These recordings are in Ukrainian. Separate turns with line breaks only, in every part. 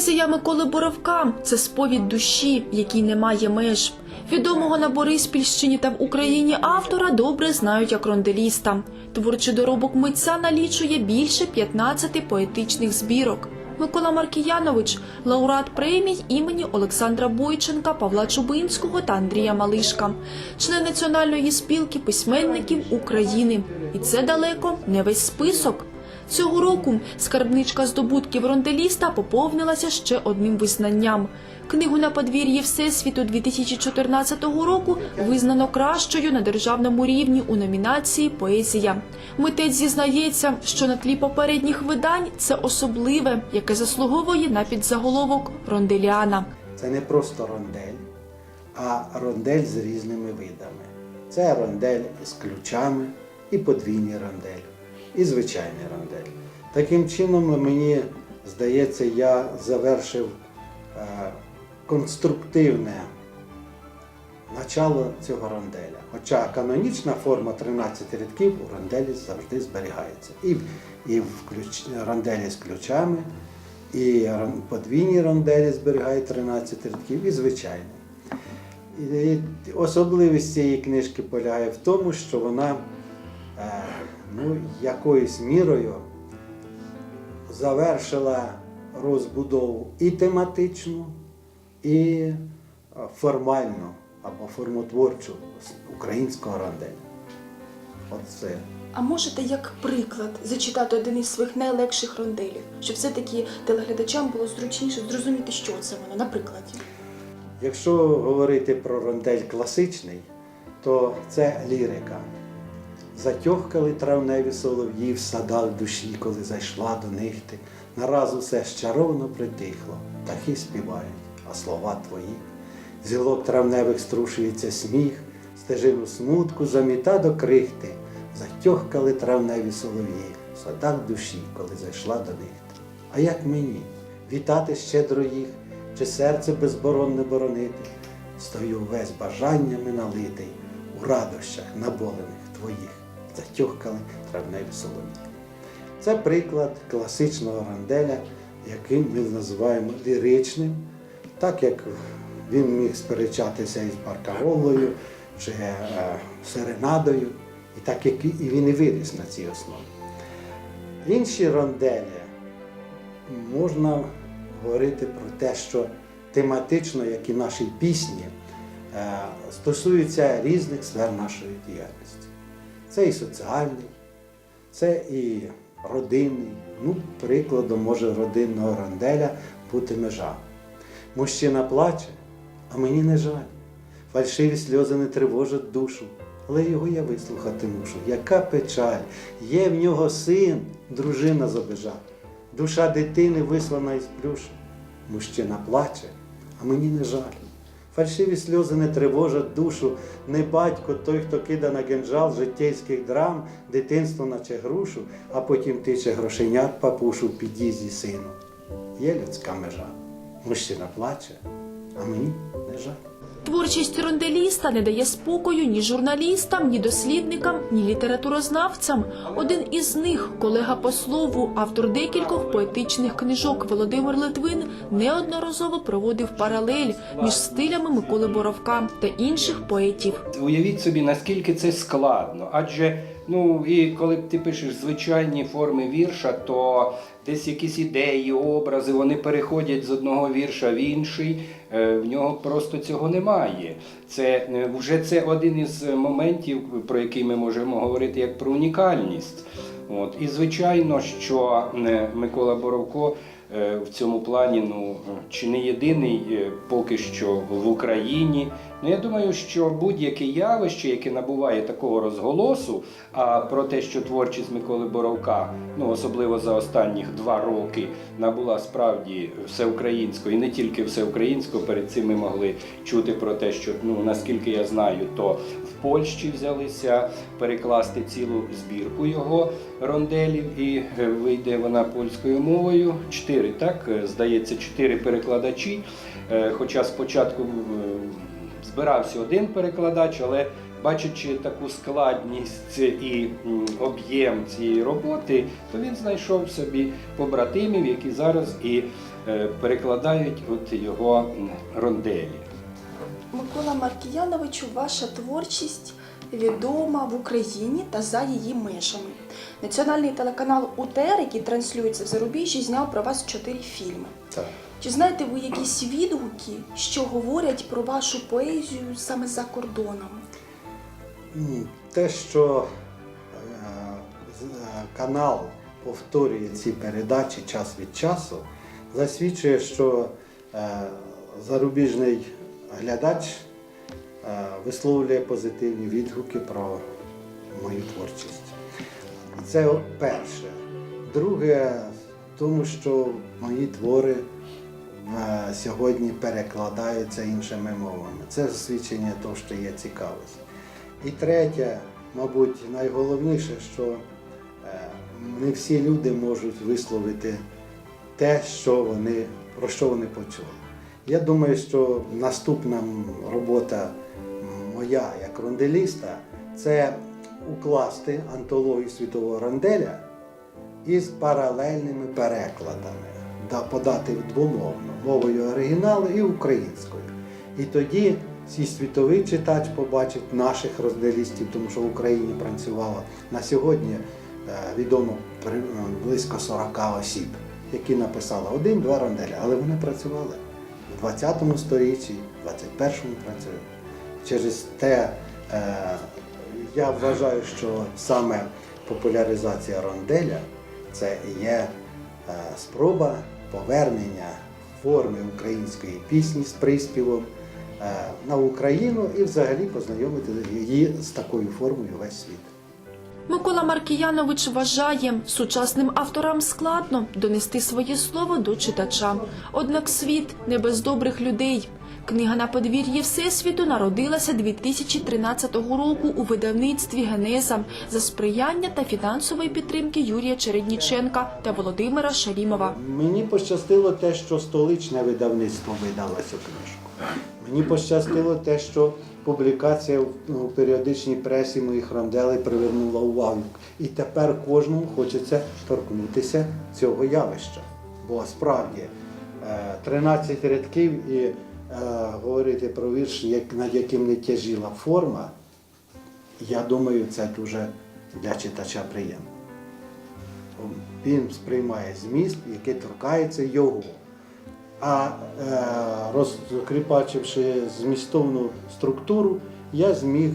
Поезія Миколи Боровка це сповідь душі, якій немає меж. Відомого на Бориспільщині та в Україні автора добре знають як ронделіста. Творчий доробок митця налічує більше 15 поетичних збірок. Микола Маркіянович – лауреат премій імені Олександра Бойченка, Павла Чубинського та Андрія Малишка, член Національної спілки письменників України. І це далеко не весь список. Цього року скарбничка здобутків ронделіста поповнилася ще одним визнанням. Книгу на подвір'ї Всесвіту 2014 року визнано кращою на державному рівні у номінації Поезія. Митець зізнається, що на тлі попередніх видань це особливе, яке заслуговує на підзаголовок Ронделіана.
Це не просто рондель, а рондель з різними видами. Це рондель з ключами і подвійні рондель, і звичайний рондель. Таким чином, мені здається, я завершив е, конструктивне начало цього ронделя. Хоча канонічна форма 13 рядків у ронделі завжди зберігається. І, і в ключ, ронделі з ключами, і подвійні ронделі зберігають 13 рядків, і звичайно. І особливість цієї книжки полягає в тому, що вона е, ну, якоюсь мірою завершила розбудову і тематичну, і е, формальну або формотворчу українського ронделя. От це.
А можете як приклад зачитати один із своїх найлегших ронделів, щоб все-таки телеглядачам було зручніше зрозуміти, що це воно на прикладі.
Якщо говорити про рондель класичний, то це лірика. Затьохкали травневі солов'ї в садах душі, коли зайшла до них ти. Нараз усе щаровно притихло, птахи співають, а слова твої. З гілок травневих струшується сміх, стежину смутку заміта до крихти. Затьохкали травневі солов'ї в садах душі, коли зайшла до них. А як мені вітати щедро їх, чи серце безборонне боронити? Стою весь бажаннями налитий у радощах наболених твоїх, затьохкали травневі солов'ї. Це приклад класичного ранделя, яким ми називаємо ліричним, так як він міг сперечатися із Баркаролою чи е, Серенадою, і так як і він і виріс на цій основі. Інші ронделі можна говорити про те, що тематично, як і наші пісні, е, стосуються різних сфер нашої діяльності. Це і соціальний, це і родинний. Ну, прикладом може родинного ронделя бути межа. Мужчина плаче, а мені не жаль. Фальшиві сльози не тривожать душу, але його я вислухати мушу. Яка печаль! Є в нього син, дружина забежа. Душа дитини вислана із плюшу. Мужчина плаче, а мені не жаль. Фальшиві сльози не тривожать душу, не батько той, хто кида на генжал життєйських драм, дитинство наче грушу, а потім тиче грошенят папушу в під'їзді сину. Є людська межа. Мужчина плаче, а мені не жаль.
Творчість ронделіста не дає спокою ні журналістам, ні дослідникам, ні літературознавцям. Один із них, колега по слову, автор декількох поетичних книжок Володимир Литвин, неодноразово проводив паралель між стилями Миколи Боровка та інших поетів.
Уявіть собі, наскільки це складно. Адже ну і коли ти пишеш звичайні форми вірша, то десь якісь ідеї, образи, вони переходять з одного вірша в інший. Е, В нього просто цього немає. Це е, вже це один із моментів, про який ми можемо говорити як про унікальність. От і звичайно, що е, Микола Боровко в цьому плані ну чи не єдиний е, поки що в Україні. Ну я думаю, що будь-яке явище, яке набуває такого розголосу, а про те, що творчість Миколи Боровка, ну особливо за останніх два роки, набула справді всеукраїнського і не тільки всеукраїнського. Перед цим ми могли чути про те, що ну наскільки я знаю, то в Польщі взялися перекласти цілу збірку його ронделів, і е, вийде вона польською мовою. Чотири, так е, здається, чотири перекладачі. Е, Хоча спочатку збирався один перекладач, але бачачи таку складність і об'єм цієї роботи, то він знайшов собі побратимів, які зараз і е, перекладають от його ронделі.
Микола Маркіяновичу, ваша творчість відома в Україні та за її межами. Національний телеканал УТР, який транслюється в зарубіжжі, зняв про вас чотири фільми.
Так.
Чи знаєте ви якісь відгуки, що говорять про вашу поезію саме за кордоном?
М, Те, що е, е, канал повторює ці передачі час від часу, засвідчує, що е, зарубіжний глядач висловлює позитивні відгуки про мою творчість. Це перше. Друге, тому, що мої твори е, сьогодні перекладаються іншими мовами. Це свідчення того, що є цікавість. І третє, мабуть, найголовніше, що е, не всі люди можуть висловити те, що вони, про що вони почули. Я думаю, що наступна робота моя як ронделіста це укласти антологію світового ронделя із паралельними перекладами, да, подати двомовно мовою оригіналу і українською. І тоді цей світовий читач побачить наших розделістів, тому що в Україні працювало на сьогодні е, відомо е, близько 40 осіб, які написали один-два ронделі, але вони працювали в 20 сторіччі, в 21-му працюють. Через те е, я вважаю, що саме популяризація ронделя це є е, спроба повернення форми української пісні з приспівом е, на Україну і взагалі познайомити її з такою формою весь світ.
Микола Маркіянович вважає, сучасним авторам складно донести своє слово до читача. Однак світ не без добрих людей. Книга на подвір'ї Всесвіту народилася 2013 року у видавництві Генеза за сприяння та фінансової підтримки Юрія Чередніченка та Володимира Шарімова.
Мені пощастило те, що столичне видавництво видало цю книжку. Мені пощастило те, що публікація в у періодичній пресі моїх ронделей привернула увагу. І тепер кожному хочеться торкнутися цього явища. Бо справді е, 13 рядків і е, говорити про вірш, над яким не тяжіла форма, я думаю, це дуже для читача приємно. Він сприймає зміст, який торкається його. А е, розкріпачивши змістовну структуру, я зміг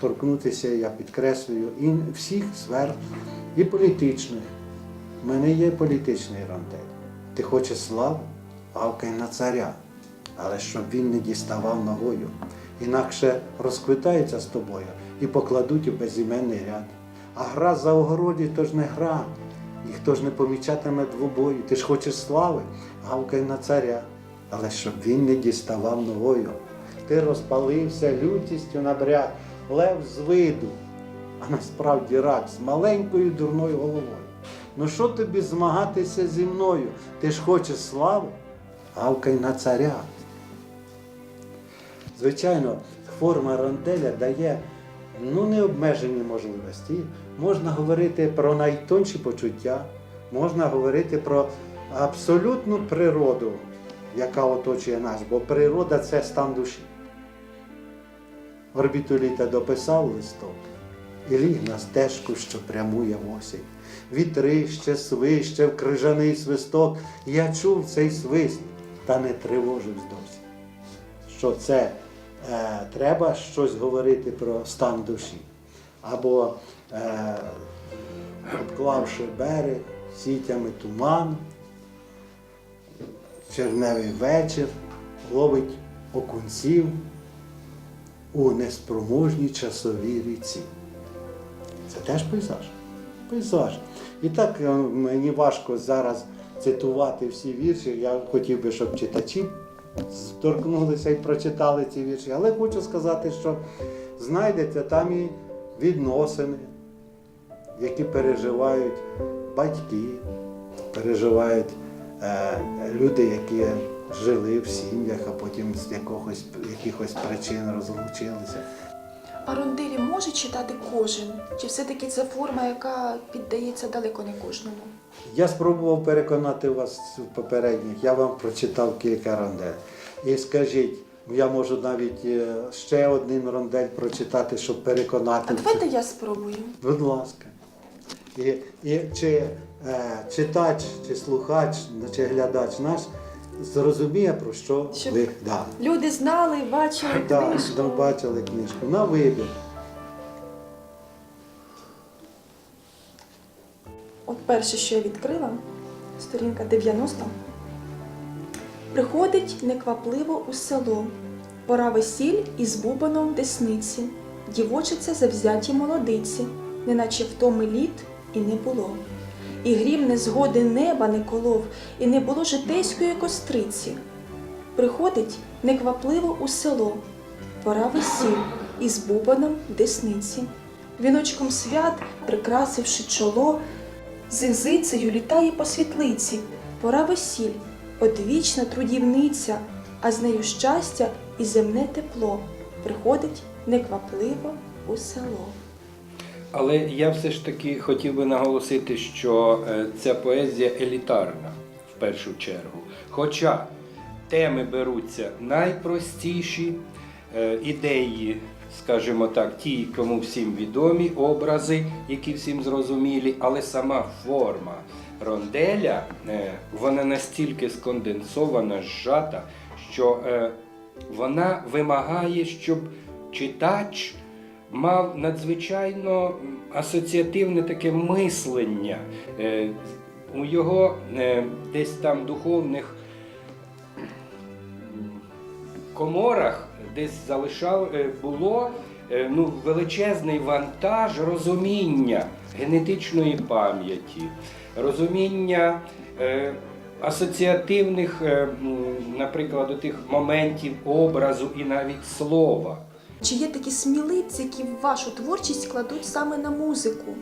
торкнутися, я підкреслюю, і всіх сфер, і політичних. У мене є політичний рондель. Ти хочеш славу, гавкай на царя, але щоб він не діставав ногою. Інакше розквитаються з тобою і покладуть у безіменний ряд. А гра за огороді то ж не гра. І хто ж не помічатиме двобою, ти ж хочеш слави, гавкай на царя, але щоб він не діставав ногою. Ти розпалився лютістю на бряд, лев з виду, а насправді рак з маленькою дурною головою. Ну що тобі змагатися зі мною? Ти ж хочеш слави, гавкай на царя. Звичайно, форма ронделя дає ну, необмежені можливості. Можна говорити про найтонші почуття, можна говорити про абсолютну природу, яка оточує нас, бо природа це стан душі. Орбіту літа дописав листок і ліг на стежку, що прямує в осінь. Вітри ще свище в крижаний свисток. Я чув цей свист, та не тривожився досі що це треба щось говорити про стан душі. Або е, обклавши берег сітями туман, черневий вечір, ловить окунців у неспроможній часовій ріці. Це теж пейзаж. Пейзаж. І так е, мені важко зараз цитувати всі вірші. Я хотів би, щоб читачі торкнулися і прочитали ці вірші. Але хочу сказати, що знайдете там і відносини, які переживають батьки, переживають е, люди, які жили в сім'ях, а потім з якогось, якихось причин розлучилися.
А ронделі може читати кожен? Чи все-таки це форма, яка піддається далеко не кожному?
Я спробував переконати вас в попередніх, я вам прочитав кілька рондель. І скажіть, я можу навіть е, ще один рондель прочитати, щоб переконати.
А давайте я спробую.
Будь ласка. І, і чи е, читач, чи слухач, чи глядач наш зрозуміє, про що
Щоб
ви да.
Люди знали, бачили
Да,
книжку.
да, бачили книжку. На вибір.
От перше, що я відкрила, сторінка 90. Приходить неквапливо у село. Пора весіль із бубаном в десниці. Дівочаться завзяті молодиці, неначе втоми літ і не було. І грім незгоди неба не колов, і не було житейської костриці. Приходить неквапливо у село. Пора весіль із бубаном десниці. Віночком свят, прикрасивши чоло, Зизицею літає по світлиці, пора весіль, одвічна трудівниця, а з нею щастя і земне тепло приходить неквапливо у село.
Але я все ж таки хотів би наголосити, що е, ця поезія елітарна в першу чергу. Хоча теми беруться найпростіші, е, ідеї, скажімо так, ті, кому всім відомі, образи, які всім зрозумілі, але сама форма ронделя, е, вона настільки сконденсована, зжата, що вона вимагає, щоб читач мав надзвичайно асоціативне таке мислення. Е, У його е, десь там духовних коморах десь залишав е, було ну, величезний вантаж розуміння генетичної пам'яті, розуміння асоціативних, наприклад, тих моментів образу і навіть слова.
Чи є такі сміливці, які вашу творчість кладуть саме на музику?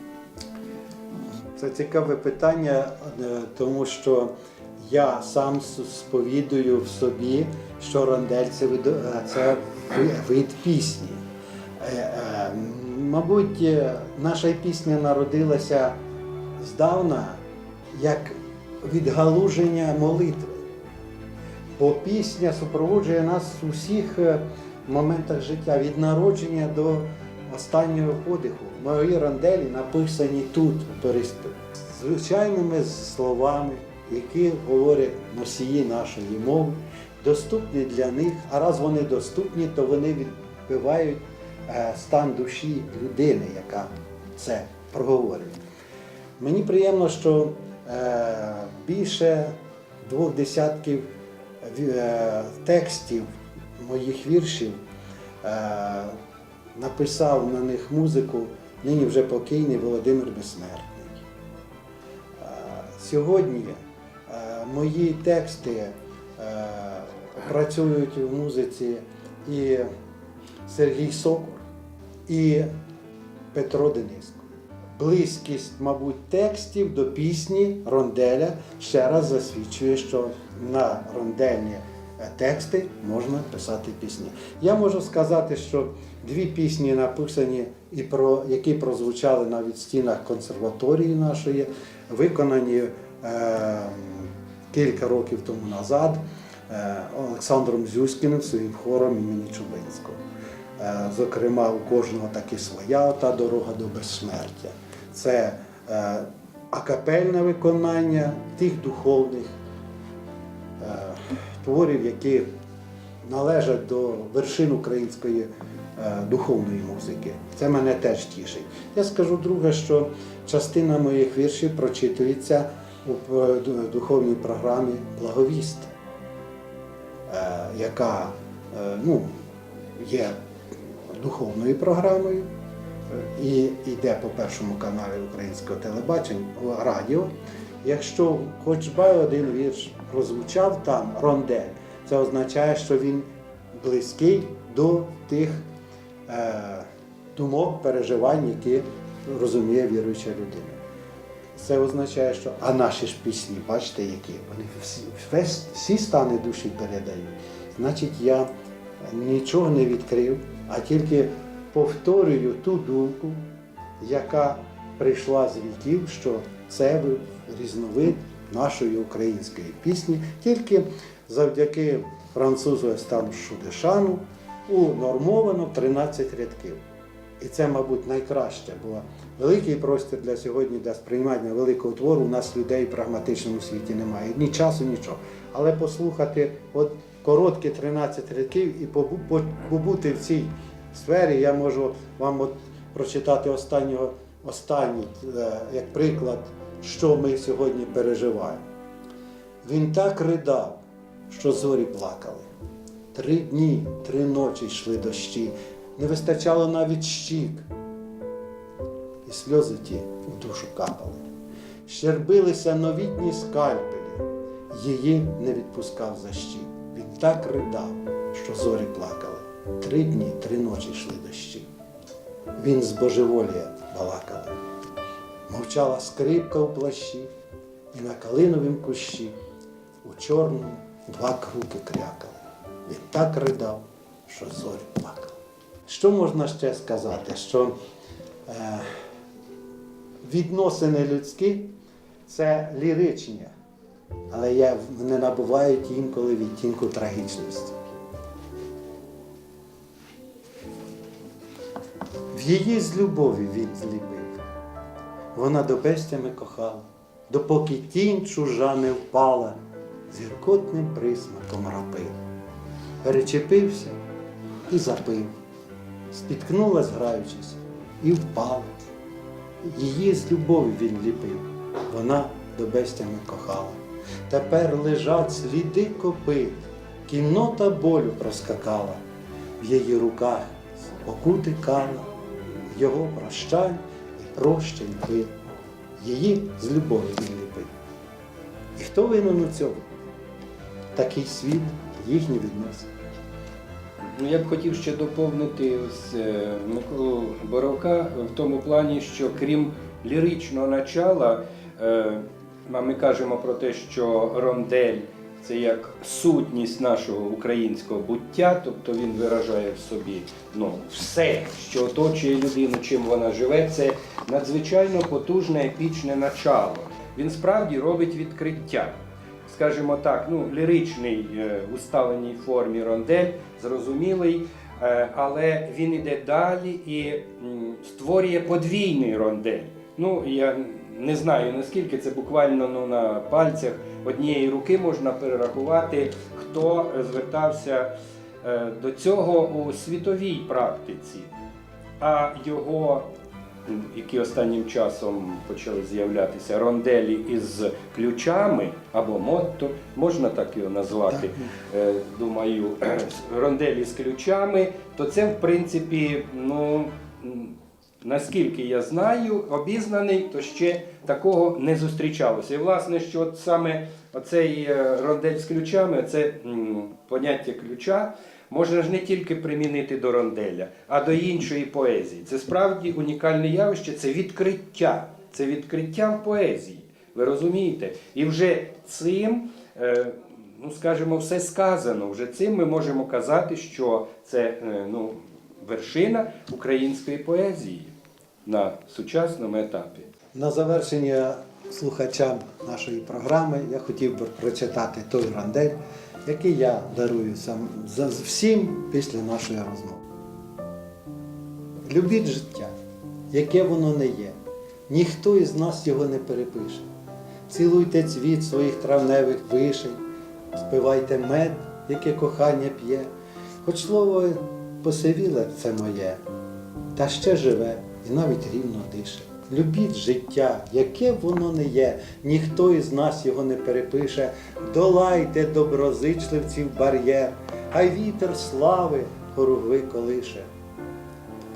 Це цікаве питання, е, тому що я сам сповідую в собі, що вид, е, це вид пісні. Е, Мабуть, наша пісня народилася здавна як відгалуження молитви. Бо пісня супроводжує нас у всіх е, моментах життя, від народження до останнього подиху. Мої ронделі написані тут, у Бориспіль, звичайними словами, які говорять носії нашої мови, доступні для них, а раз вони доступні, то вони відбивають е, стан душі людини, яка це проговорює. Мені приємно, що е, більше двох десятків е, текстів моїх віршів е, написав на них музику нині вже покійний Володимир Безсмертний. Е, Сьогодні е, мої тексти працюють в музиці і Сергій Сокор, і Петро Дениско. Близькість, мабуть, текстів до пісні ронделя ще раз засвідчує, що на рондельні е, тексти можна писати пісні. Я можу сказати, що дві пісні написані, і про які прозвучали навіть в стінах консерваторії нашої, виконані е, кілька років тому назад е, Олександром Зюськіним своїм хором імені Чубинського. Е, Зокрема, у кожного таки своя та дорога до безсмертя. Це е, акапельне виконання тих духовних е, творів, які належать до вершин української е, духовної музики. Це мене теж тішить. Я скажу друге, що частина моїх віршів прочитується у е, духовній програмі Благовіст, е, яка ну, є духовною програмою і йде по першому каналі українського телебачення радіо. Якщо хоч би один вірш прозвучав там рондель, це означає, що він близький до тих е, думок, переживань, які розуміє віруюча людина. Це означає, що а наші ж пісні, бачите, які вони всі, всі стани душі передають. Значить, я нічого не відкрив, а тільки повторюю ту думку, яка прийшла з віків, що це різновид нашої української пісні, тільки завдяки французу Естану Шудешану унормовано 13 рядків. І це, мабуть, найкраще, бо великий простір для сьогодні для сприймання великого твору у нас людей в прагматичному світі немає. Ні часу, нічого. Але послухати от короткі 13 рядків і побути в цій сфері, я можу вам от прочитати останнього, останній, е, як приклад, що ми сьогодні переживаємо. Він так ридав, що зорі плакали. Три дні, три ночі йшли дощі, не вистачало навіть щік. І сльози ті в душу капали. Щербилися новітні скальпелі, її не відпускав за щік. Він так ридав, що зорі плакали. Три дні, три ночі йшли дощі. Він з божеволія балакали. Мовчала скрипка у плащі, і на калиновім кущі у чорному два круки крякали. Він так ридав, що зорі плакали. Що можна ще сказати? Що е, відносини людські це ліричні, але є, вони набувають інколи відтінку трагічності. В її з любові він зліпив. Вона до безтями кохала, допоки тінь чужа не впала, зіркотним присмаком рапив. Перечепився і запив, спіткнулась, граючись, і впала. Її з любові він ліпив, вона до безтями кохала. Тепер лежать сліди копит, кіннота болю проскакала, в її руках спокути кала, його прощань і прощень. Її з любові він. І хто винен у цьому? Такий світ їхні відносини.
Ну, я б хотів ще доповнити е, Миколу Боровка в тому плані, що крім ліричного начала, е, ми кажемо про те, що рондель це як сутність нашого українського буття, тобто він виражає в собі ну, все, що оточує людину, чим вона живе, це надзвичайно потужне епічне начало. Він справді робить відкриття скажімо так, ну, ліричний е, в усталеній формі рондель, зрозумілий, е, але він іде далі і створює подвійний рондель. Ну, я не знаю наскільки це буквально ну, на пальцях однієї руки можна перерахувати, хто звертався е, до цього у світовій практиці. А його, які останнім часом почали з'являтися ронделі із ключами або мотто, можна так його назвати, е, думаю, ронделі з ключами, то це в принципі, ну. Наскільки я знаю, обізнаний, то ще такого не зустрічалося. І власне, що от саме оцей е, рондель з ключами, це поняття ключа, можна ж не тільки примінити до ронделя, а до іншої поезії. Це справді унікальне явище, це відкриття. Це відкриття в поезії. Ви розумієте? І вже цим, е, ну скажімо, все сказано. Вже цим ми можемо казати, що це е, ну, вершина української поезії на сучасному етапі.
На завершення слухачам нашої програми я хотів би прочитати той рандель, який я дарую сам всім після нашої розмови. Любіть життя, яке воно не є. Ніхто із нас його не перепише. Цілуйте цвіт своїх травневих вишень, спивайте мед, яке кохання п'є, хоч слово посивіле це моє, та ще живе і навіть рівно дише. Любіть життя, яке воно не є, ніхто із нас його не перепише. Долайте доброзичливців бар'єр, хай вітер слави хоругви колише.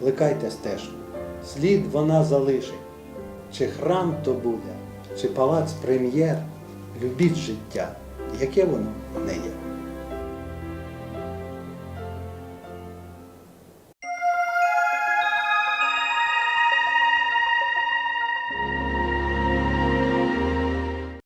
Плекайте стежку, слід вона залишить, чи храм то буде, чи палац прем'єр. Любіть життя, яке воно не є.